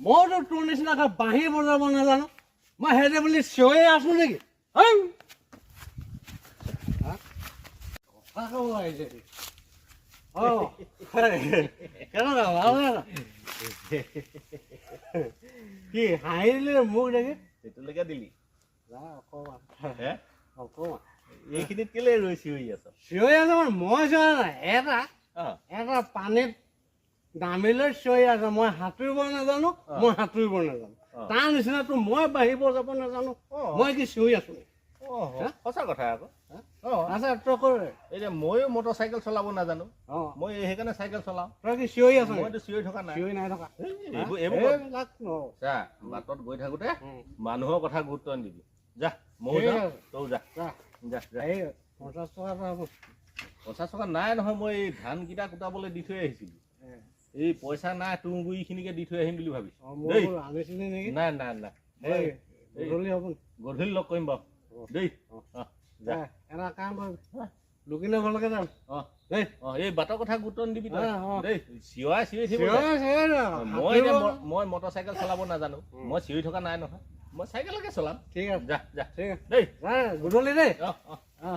মইতো তোৰ নিচিনাকৈ বাঁহী বজাব নাজানো। মই সেইদে বুলি চিঞৰি আছো নেকি? কি হাঁহি দিলি মোক দেখি? সেইটোলৈকে দিলি। অকণমান। অকণমান। এইখিনিত কেলে ৰৈ চিঞৰি আছ? চিঞৰি আছে মানে মই চিঞৰা নাই। এটা এটা পানীত নামি লৈ চিঞৰি আছে মই সাঁতুৰিব নাজানো মই সাঁতুৰিব নাজানো। তাৰ নিচিনাতো মই বাঢ়িব যাব নাজানো মই কি চিঞৰি আছো? সঁচা কথা আকৌ। আছে তই কৰ? এতিয়া ময়ো মটৰ চাইকেল চলাব নাজানো। মই সেইকাৰণে চাইকেল চলাওঁ। তই কি চিঞৰি আছ? মইতো চিঞৰি থকা নাই। চিঞৰি নাই থকা। চা বাটত গৈ থাকোতে মানুহৰ কথা গুৰুত্ব নিদিবি। যা ময়ো যাওঁ তয়ো যা। যা, যা যা। এই পঞ্চাছ টকা। পঞ্চাছ টকা নাই নহয় মই এই ধানকেইটা কুটাবলৈ দি থৈ আহিছিলোঁ। এই পইচা নাই তুঁহ গুৰিখিনিকে দি থৈ আহিম বুলি ভাবিছোঁ। নাই নাই নাই। গধূলি হ'ব? গধূলি লগ কৰিম বাৰু। দেই। এটা কাম লুকিনে ঘৰলৈকে যাম। অ দেই। অ এই বাটৰ কথা গুৰুত্ব নিদিবি। দেই চিঞৰাই চিঞৰি থাকিব মই মই মটৰ চাইকেল চলাব নাজানো। মই চিঞৰি থকা নাই নহয়। মই চাইকেলকে চলাম। ঠিক আছে। যা যা। ঠিক আছে। দেই। গধূলি দেই। অ অ। অ।